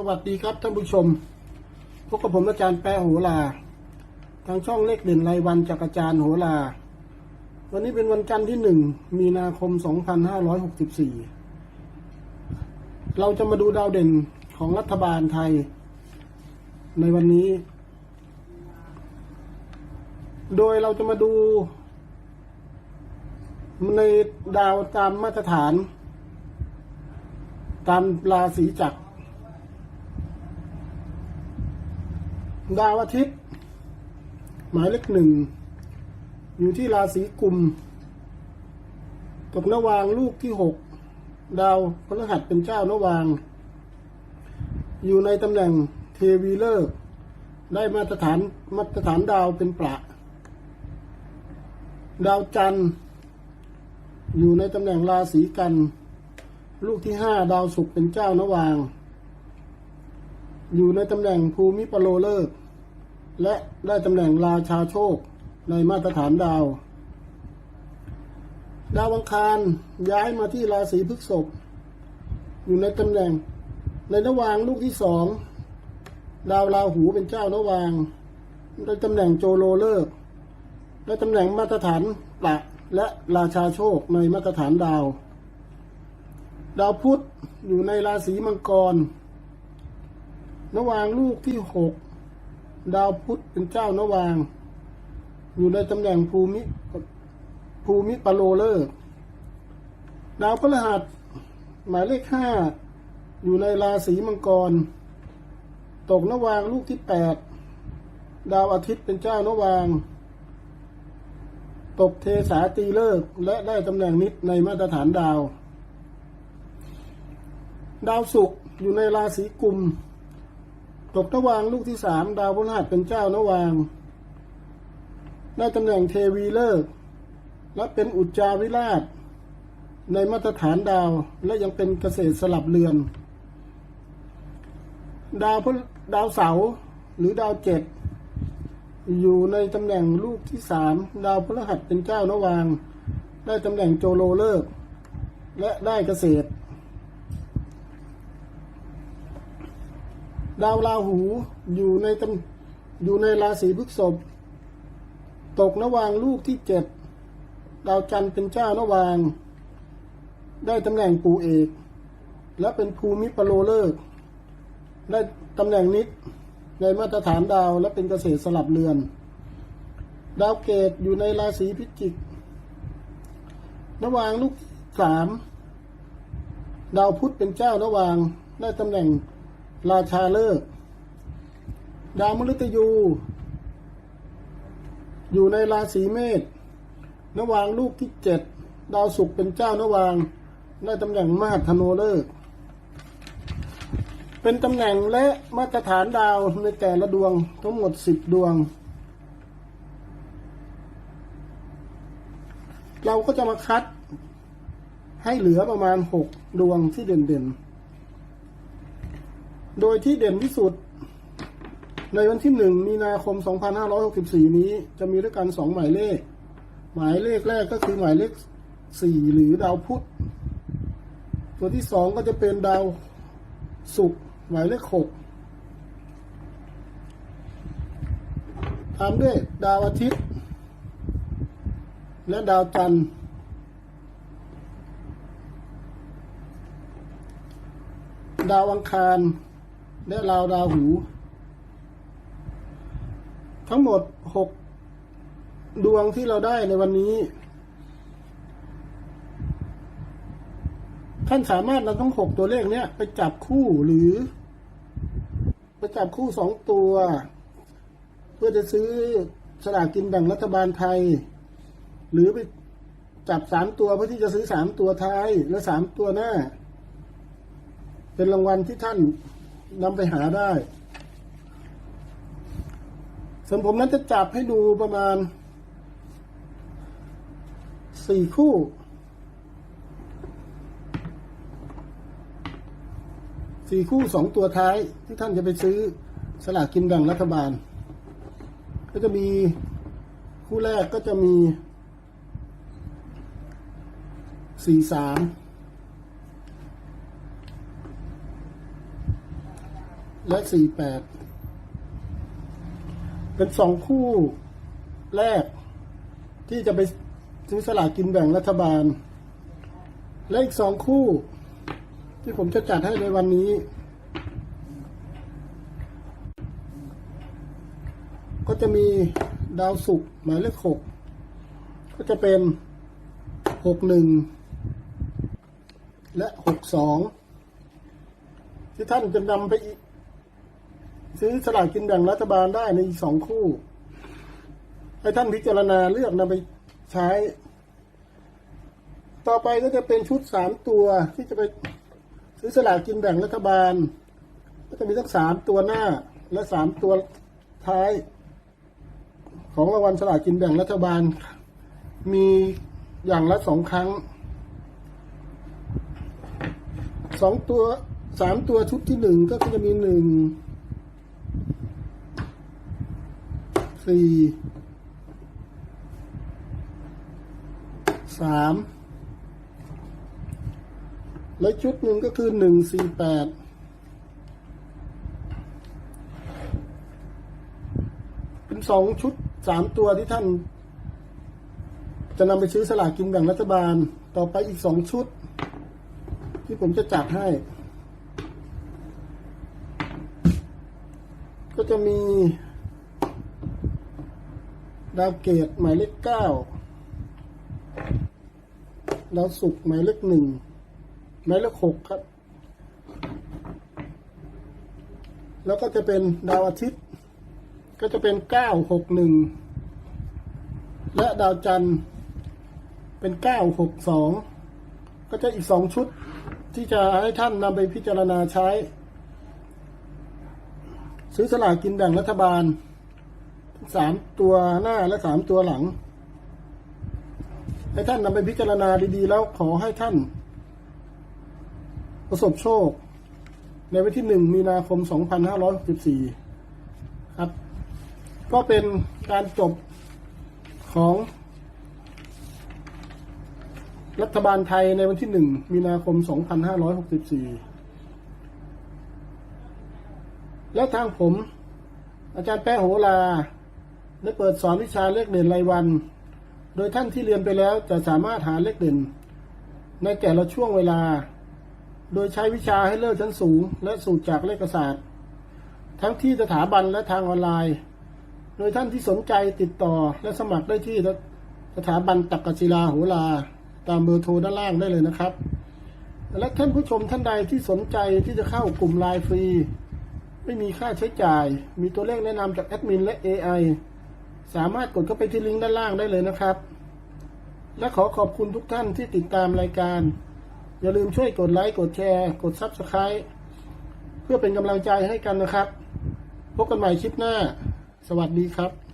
สวัสดีครับท่านผู้ชม พบกับผมอาจารย์แปะโหราทางช่องเลขเด่นรายวันจากอาจารย์โหรา วันนี้เป็นวันจันทร์ที่หนึ่งมีนาคม 2564 เราจะมาดูดาวเด่นของรัฐบาลไทย ในวันนี้ โดยเราจะมาดูในดาวตามมาตรฐาน ตามราศีจักร ดาวอาทิตย์ หมายเลขหนึ่ง อยู่ที่ราศีกุมตกนวางลูกที่หกดาวพฤหัสเป็นเจ้านวาง อยู่ในตำแหน่งเทวีเลิกษ์ได้มาตรฐานมาตรฐานดาวเป็นประ ดาวจันทร์ อยู่ในตำแหน่งราศีกัน ลูกที่ห้าดาวศุกร์เป็นเจ้านวาง อยู่ในตำแหน่งภูมิปโลเลิกษ์และได้ตำแหน่งราชาโชคในมาตรฐานดาว ดาวอังคารย้ายมาที่ราศีพฤษภอยู่ในตำแหน่งในนวางลูกที่สองดาวราหูเป็นเจ้านวางได้ตำแหน่งโจโลเลิกษ์ได้ตำแหน่งมาตรฐานปะและราชาโชคในมาตรฐานดาว ดาวพุธอยู่ในราศีมังกร นวางลูกที่หกดาวพุธเป็นเจ้านวาง อยู่ในตำแหน่งภูมิภูมิปโลเลอร์ดาวพฤหัสหมายเลขห้าอยู่ในราศีมังกร ตกนวางลูกที่แปดดาวอาทิตย์เป็นเจ้านวาง ตกเทสาตีเลิกษ์และได้ตำแหน่งนิดในมาตรฐานดาว ดาวศุกร์อยู่ในราศีกุม ตกนวางลูกที่สามดาวพฤหัสเป็นเจ้านวางได้ตำแหน่งเทวีเลิก และเป็นอุจจาวิราช ในมาตรฐานดาวและยังเป็นเกษตรสลับเรือน ดาวพฤดาวเสาหรือดาวเจ็ดอยู่ในตำแหน่งลูกที่สามดาวพฤหัสเป็นเจ้านวาง ได้ตำแหน่งโจโลเลิก และได้เกษตร ดาวราหูอยู่ในตำอยู่ในราศีพฤษภตกนวางลูกที่เจ็ดดาวจันทร์เป็นเจ้านวาง ได้ตำแหน่งปู่เอก และเป็นภูมิปโลเลิกษ์ได้ตำแหน่งนิดในมาตรฐานดาวและเป็นเกษตรสลับเรือน ดาวเกตอยู่ในราศีพิจิกนวางลูกสามดาวพุธเป็นเจ้านวางได้ตำแหน่ง ราชาเลิก ดาวมฤตยู อยู่ในราศีเมษนวางลูกที่เจ็ดดาวศุกร์เป็นเจ้านวางได้ตำแหน่งมหาธโนเลิก เป็นตำแหน่งและมาตรฐานดาวในแต่ละดวงทั้งหมดสิบดวง เราก็จะมาคัดให้เหลือประมาณหกดวงที่เด่นๆ โดยที่เด่นที่สุด ในวันที่หนึ่งมีนาคม 2564 นี้จะมีด้วยกันสองหมายเลข หมายเลขแรกก็คือหมายเลขสี่หรือดาวพุธ ตัวที่สองก็จะเป็นดาวศุกร์หมายเลขหกตามด้วยดาวอาทิตย์ และดาวจันทร์ดาวอังคาร และดาวดาวหู ทั้งหมดหกดวงที่เราได้ในวันนี้ ท่านสามารถนำทั้งหกตัวเลขเนี้ยไปจับคู่หรือ ไปจับคู่สองตัว เพื่อจะซื้อสลากกินแบ่งรัฐบาลไทย หรือไปจับสามตัวเพื่อที่จะซื้อสามตัวท้ายและสามตัวหน้า เป็นรางวัลที่ท่าน นำไปหาได้ส่วนผมนั้นจะจับให้ดูประมาณสี่คู่ สี่คู่สองตัวท้ายที่ท่านจะไปซื้อสลากกินแบ่งรัฐบาล ก็จะมีคู่แรกก็จะมีสี่สาม และสี่แปดเป็นสองคู่แรก ที่จะไปซื้อสลากกินแบ่งรัฐบาล และอีกสองคู่ ที่ผมจะจัดให้ในวันนี้ ก็จะมีดาวศุกหมายเลขหกก็จะเป็นหกหนึ่งและหกสองที่ท่านจะนำไป ซื้อสลากกินแบ่งรัฐบาลได้ในอีกสองคู่ ให้ท่านพิจารณาเลือกนำไปใช้ ต่อไปก็จะเป็นชุดสามตัวที่จะไปซื้อสลากกินแบ่งรัฐบาล ก็จะมีทั้งสามตัวหน้าและสามตัวท้าย ของรางวัลสลากกินแบ่งรัฐบาล มีอย่างละสองครั้งสองตัวสามตัวชุดที่หนึ่งก็จะมีหนึ่ง สี่สามและชุดหนึ่งก็คือหนึ่งสี่แปดเป็นสองชุดสามตัวที่ท่าน จะนำไปซื้อสลากกินแบ่งรัฐบาล ต่อไปอีกสองชุด ที่ผมจะจัดให้ ก็จะมี ดาวเกตหมายเลขเก้าดาวศุกร์หมายเลขหนึ่งหมายเลขหกครับ แล้วก็จะเป็นดาวอาทิตย์ ก็จะเป็นเก้าหกหนึ่งและดาวจันทร์เป็นเก้าหกสองก็จะอีกสองชุดที่จะให้ท่านนำไปพิจารณาใช้ ซื้อสลากกินแบ่งรัฐบาล สามตัวหน้าและสามตัวหลัง ให้ท่านนำไปพิจารณาดีๆ แล้วขอให้ท่าน ประสบโชค ในวันที่หนึ่งมีนาคม 2564 ครับ ก็เป็นการจบของ รัฐบาลไทยในวันที่หนึ่งมีนาคม 2564 และทางผมอาจารย์แป้โหลา ได้เปิดสอนวิชาเลขเด่นรายวัน โดยท่านที่เรียนไปแล้วจะสามารถหาเลขเด่น ในแต่ละช่วงเวลา โดยใช้วิชาให้เลิศชั้นสูง และสูตรจากเลขศาสตร์ ทั้งที่สถาบันและทางออนไลน์ โดยท่านที่สนใจติดต่อและสมัครได้ที่สถาบันตักกศิลาโหราตามเบอร์โทรด้านล่างได้เลยนะครับ และท่านผู้ชมท่านใดที่สนใจที่จะเข้ากลุ่มไลน์ฟรี ไม่มีค่าใช้จ่าย มีตัวเลขแนะนำจากแอดมินและ AI สามารถกดเข้าไปที่ลิงก์ด้านล่างได้เลยนะครับ และขอขอบคุณทุกท่านที่ติดตามรายการ อย่าลืมช่วยกดไลค์ กดแชร์ กด Subscribe เพื่อเป็นกำลังใจให้กันนะครับ พบกันใหม่คลิปหน้า สวัสดีครับ